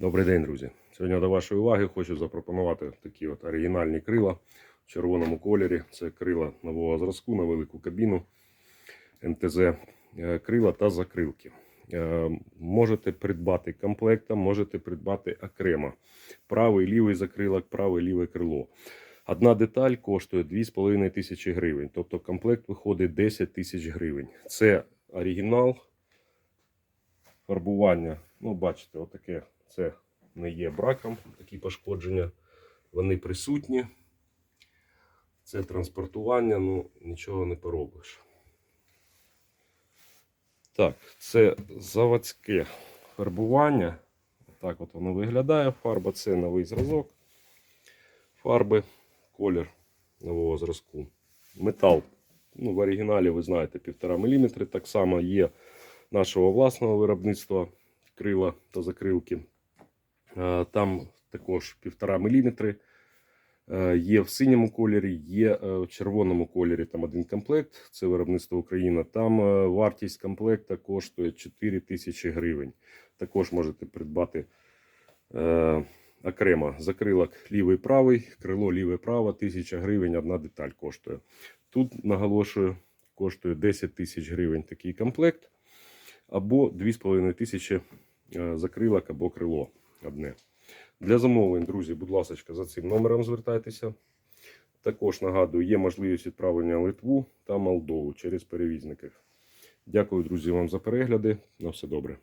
Добрий день, друзі. Сьогодні до вашої уваги хочу запропонувати такі от оригінальні крила в червоному кольорі. Це крила нового зразку на велику кабіну МТЗ е, крила та закрилки. Е, Можете придбати комплектом, можете придбати окремо. Правий лівий закрилок, праве ліве крило. Одна деталь коштує 2,5 тисячі гривень. Тобто комплект виходить 10 тисяч гривень. Це оригінал фарбування. Ну, бачите, отаке це не є браком, такі пошкодження. Вони присутні. Це транспортування, ну нічого не поробиш. Так, це заводське фарбування. Так от воно виглядає. Фарба це новий зразок. Фарби, колір нового зразку. Метал. Ну, в оригіналі, ви знаєте, 1,5 мм. Так само є нашого власного виробництва крила та закрилки. Е, Там також 1,5 мм. Е, Є в синьому кольорі, є е, в червоному кольорі. Там один комплект, це виробництво Україна. Там вартість комплекта коштує 4 тисячі гривень. Також можете придбати е, окремо закрилок лівий правий, крило ліве право, 1000 гривень, одна деталь коштує. Тут наголошую, коштує 10 тисяч гривень такий комплект, або 2,5 тисячі закрилок або крило одне. Для замовлень, друзі, будь ласка, за цим номером звертайтеся. Також нагадую, є можливість відправлення Литву та Молдову через перевізників. Дякую, друзі, вам за перегляди. На все добре.